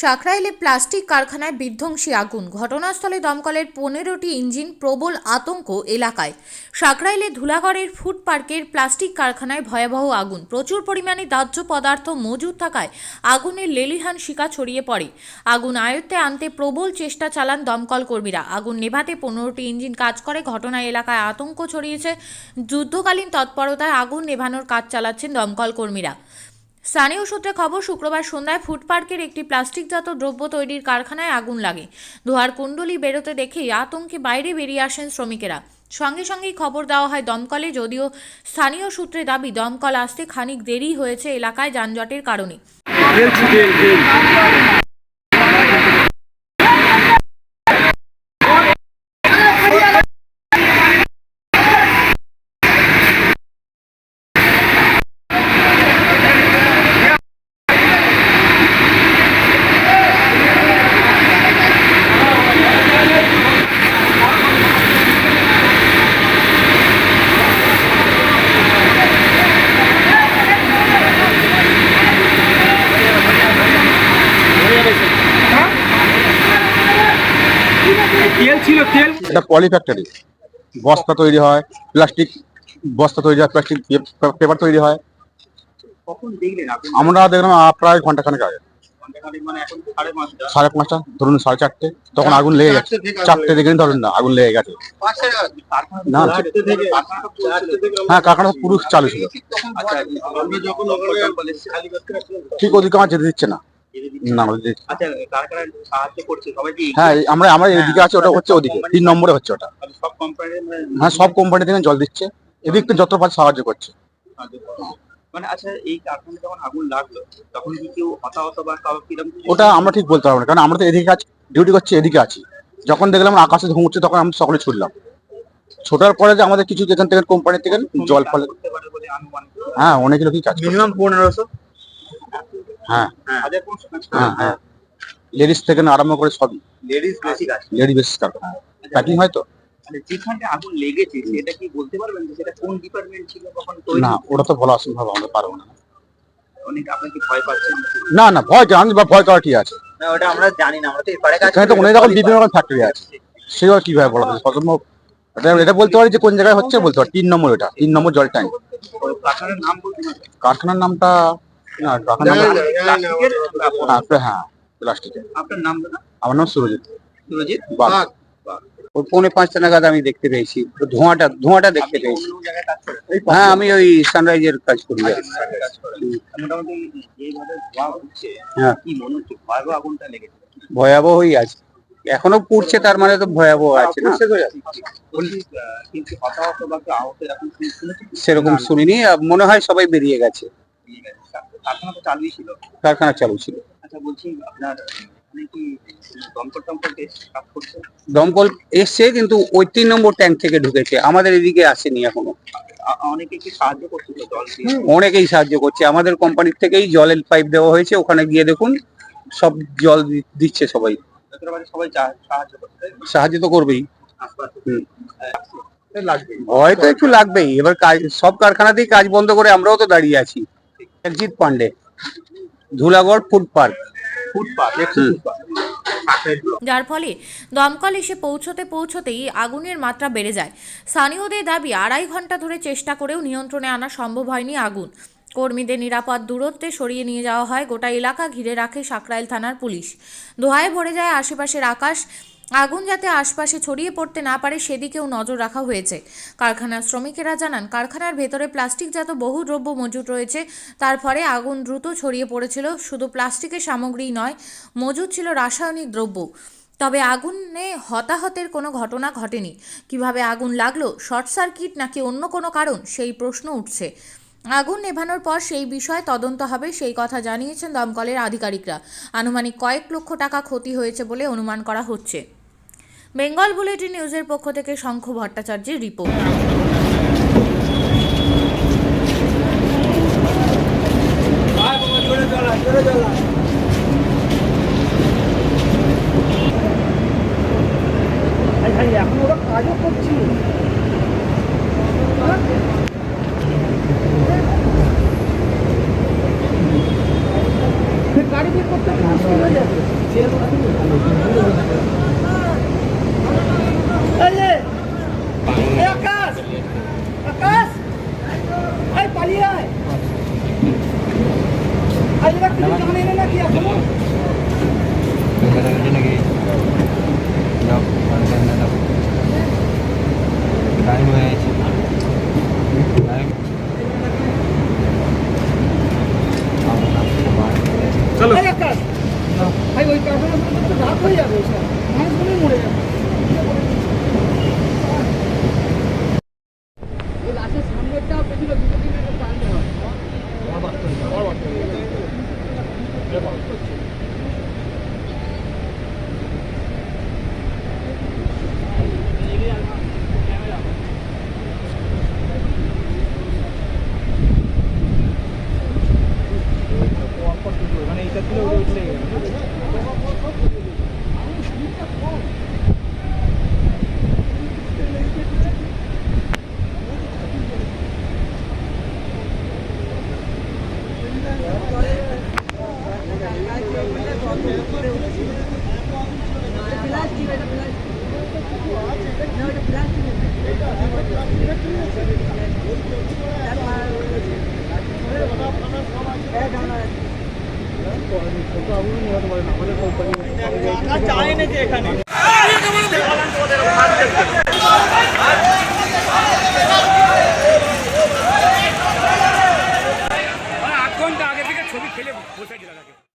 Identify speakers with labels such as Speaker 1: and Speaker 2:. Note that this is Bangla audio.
Speaker 1: সাকরাইলে প্লাস্টিক কারখানায় বিধ্বংসী আগুন। ঘটনাস্থলে দমকলের পনেরোটি ইঞ্জিন প্রবল আতঙ্ক এলাকায়। সাকরাইলে ধুলাগড়ের ফুড পার্কের প্লাস্টিক কারখানায় ভয়াবহ আগুন। প্রচুর পরিমাণে দাহ্য পদার্থ মজুদ থাকায় আগুনের লেলিহান শিকা ছড়িয়ে পড়ে। আগুন আয়ত্তে আনতে প্রবল চেষ্টা চালান দমকল কর্মীরা। আগুন নেভাতে পনেরোটি ইঞ্জিন কাজ করে, ঘটনায় এলাকায় আতঙ্ক ছড়িয়েছে। যুদ্ধকালীন তৎপরতায় আগুন নেভানোর কাজ চালাচ্ছেন দমকল কর্মীরা। স্থানীয় সূত্রে খবর, শুক্রবার সন্ধ্যায় ফুটপার্কের একটি প্লাস্টিকজাত দ্রব্য তৈরির কারখানায় আগুন লাগে। ধোয়ার কুণ্ডলি বেরোতে দেখেই আতঙ্কে বাইরে বেরিয়ে আসেন শ্রমিকেরা। সঙ্গে সঙ্গেই খবর দেওয়া হয় দমকলে, যদিও স্থানীয় সূত্রে দাবি, দমকল আসতে খানিক দেরি হয়েছে এলাকায় যানজটের কারণে।
Speaker 2: তেল ছিল তেল।
Speaker 3: এটা পলি ফ্যাক্টরি বস্তা তৈরি হয় প্লাস্টিক বস্তা তৈরি হয় প্লাস্টিক পেপার তৈরি হয়।
Speaker 2: কখন দেখলেন আপনি?
Speaker 3: আমরা দেখলাম প্রায় ঘণ্টা খানেক আগে
Speaker 2: মানে এখন সাড়ে পাঁচটা?
Speaker 3: ধরুন সাড়ে চারটে তখন আগুন লেগে গেছে। চারটে দেখে ধরুন না আগুন লেগে গেছে। না,
Speaker 2: থেকে থেকে
Speaker 3: হ্যাঁ কারখানা পুরো চালু ছিল।
Speaker 2: আচ্ছা খালি করতে
Speaker 3: ঠিক ওদিকে আমার যেতে দিচ্ছে না। না।
Speaker 2: আচ্ছা সাহায্য করছে? সবাই কি
Speaker 3: হ্যাঁ আমরা আমরা এদিকে আছে ওটা হচ্ছে ওদিকে। তিন নম্বরে হচ্ছে ওটা।
Speaker 2: মানে সব কোম্পানির
Speaker 3: হ্যাঁ সব কোম্পানি থেকে জল দিচ্ছে। এদিক থেকে যত পারে সাহায্য করছে।
Speaker 2: মানে আচ্ছা এই যখন আগুন লাগল তখন কি কেউ হতাহত বা কারও কীরকম
Speaker 3: ওটা আমরা ঠিক বলতে পারব না কারণ আমরা তো এদিকে আছি ডিউটি করছি এদিকে আছি। যখন দেখলাম আকাশে ধুঁ উঠছে তখন আমরা সকলে ছুটলাম। ছোটার পরে যে আমাদের কিছু যেখান থেকে কোম্পানি থেকে জল ফলে
Speaker 2: করতে পারে বলে আনুমানিক?
Speaker 3: হ্যাঁ অনেক লোকই কাজ
Speaker 2: মিনিমাম পনেরোশো?
Speaker 3: হ্যাঁ। হ্যাঁ হ্যাঁ। লেডিস থেকে না আরম্ভ করে সবই।
Speaker 2: লেডিস বেশি কাজ
Speaker 3: লেডি বেসিস কারখানা প্যাকিং হয় তো?
Speaker 2: মানে যেখানটা আগুন লেগেছে সেটা কি বলতে পারবেন যে সেটা কোন ডিপার্টমেন্ট ছিল কখন
Speaker 3: না ওটা তো বলা অসম্ভব আমরা পারব না।
Speaker 2: অনেক আপনি কি ভয় পাচ্ছেন?
Speaker 3: না না ভয় জানি বা ভয় করা ঠিক আছে।
Speaker 2: না ওটা আমরা জানি না আমরা তো এপারে কাজ
Speaker 3: এখানে তো অনেক রকম বিভিন্ন রকম ফ্যাক্টরি আছে। সেগুলো কীভাবে বলা যায়? অসম্ভব এটা এটা বলতে পারি যে কোন জায়গায় হচ্ছে বলতে পারি। তিন নম্বর এটা তিন নম্বর জল ট্যাঙ্ক
Speaker 2: কারখানার নাম বলতে
Speaker 3: কারখানার নামটা না কারখানার নাম হ্যাঁ হ্যাঁ প্লাস্টিকের
Speaker 2: আপনার নাম দাদা?
Speaker 3: আমার নাম সুরজিৎ।
Speaker 2: সুরজিৎ?
Speaker 3: বাগ
Speaker 4: ওই পৌনে পাঁচটা নাগাদ আমি দেখতে পেয়েছি। ধোঁয়াটা ধোঁয়াটা দেখতে হ্যাঁ আমি ওই সানরাইজের কাজ করি হ্যাঁ।
Speaker 2: ভয়াবহ আগুনটা
Speaker 4: ভয়াবহই আছে। এখনও পুড়ছে তার মানে তো ভয়াবহ আছে না? সেরকম শুনিনি মনে হয় সবাই বেরিয়ে গেছে।
Speaker 2: কারখানা তো চালুই ছিল।
Speaker 4: কারখানা চালু ছিল।
Speaker 2: আচ্ছা বলছি আপনার দমকল
Speaker 4: এসছে কিন্তু ওই তিন নম্বর ট্যাঙ্ক থেকে ঢুকেছে। আমাদের এদিকে আসেনি
Speaker 2: এখনও।
Speaker 4: অনেকেই সাহায্য করছে। আমাদের কোম্পানির থেকেই জলের পাইপ দেওয়া হয়েছে। ওখানে গিয়ে দেখুন সব জল দিচ্ছে সবাই।
Speaker 2: যা- সাহায্য তো?
Speaker 4: করবেই।
Speaker 2: আশপাশে।
Speaker 4: হুম।
Speaker 2: লাগবে।
Speaker 4: ভয় একটু লাগবেই। এবার কাজ সব কারখানাতেই কাজ বন্ধ করে আমরাও তো দাঁড়িয়ে আছি। একজিৎ পান্ডে ধুলাগড় ফুড পার্ক হুম।
Speaker 2: ফুটপাত।
Speaker 1: যার ফলে দমকল এসে পৌঁছতে পৌঁছতেই আগুনের মাত্রা বেড়ে যায়। স্থানীয়দের দাবি আড়াই ঘণ্টা ধরে চেষ্টা করেও নিয়ন্ত্রণে আনা সম্ভব হয়নি আগুন। কর্মীদের নিরাপদ দূরত্বে সরিয়ে নিয়ে যাওয়া হয় গোটা এলাকা ঘিরে রাখে সাকরাইল থানার পুলিশ। দোহায় ভরে যায় আশেপাশের আকাশ আগুন যাতে আশপাশে ছড়িয়ে পড়তে না পারে, সেদিকেও নজর রাখা হয়েছে। কারখানার শ্রমিকেরা জানান, কারখানার ভেতরে প্লাস্টিক প্লাস্টিকজাত বহু দ্রব্য মজুদ রয়েছে। তার ফলে আগুন দ্রুত ছড়িয়ে পড়েছিল। শুধু প্লাস্টিকের সামগ্রী নয় মজুদ ছিল রাসায়নিক দ্রব্য। তবে আগুনে হতাহতের কোনো ঘটনা ঘটেনি। কীভাবে আগুন লাগল, শর্ট সার্কিট নাকি অন্য কোনো কারণ, সেই প্রশ্ন উঠছে। আগুন নেভানোর পর সেই বিষয়ে তদন্ত হবে, সেই কথা জানিয়েছেন দমকলের আধিকারিকরা। আনুমানিক কয়েক লক্ষ টাকা ক্ষতি হয়েছে বলে অনুমান করা হচ্ছে। বেঙ্গল বুলেটিন নিউজের পক্ষ থেকে শঙ্খ ভট্টাচার্যের রিপোর্ট।
Speaker 5: গাড়ি বের করতে মুশকিল হয়ে যাবে এই যে, এই আকাশ আকাশ এই পালিয়ে আয় আজ এবার কিছু জানে না নাকি এখনও
Speaker 6: টাইম হয়ে গেছে টাইম
Speaker 5: এই আকাশ ওই তো রাত হয়ে যাবে সব এখানে আট ঘণ্টা আগে
Speaker 2: থেকে ছবি খেলে বসে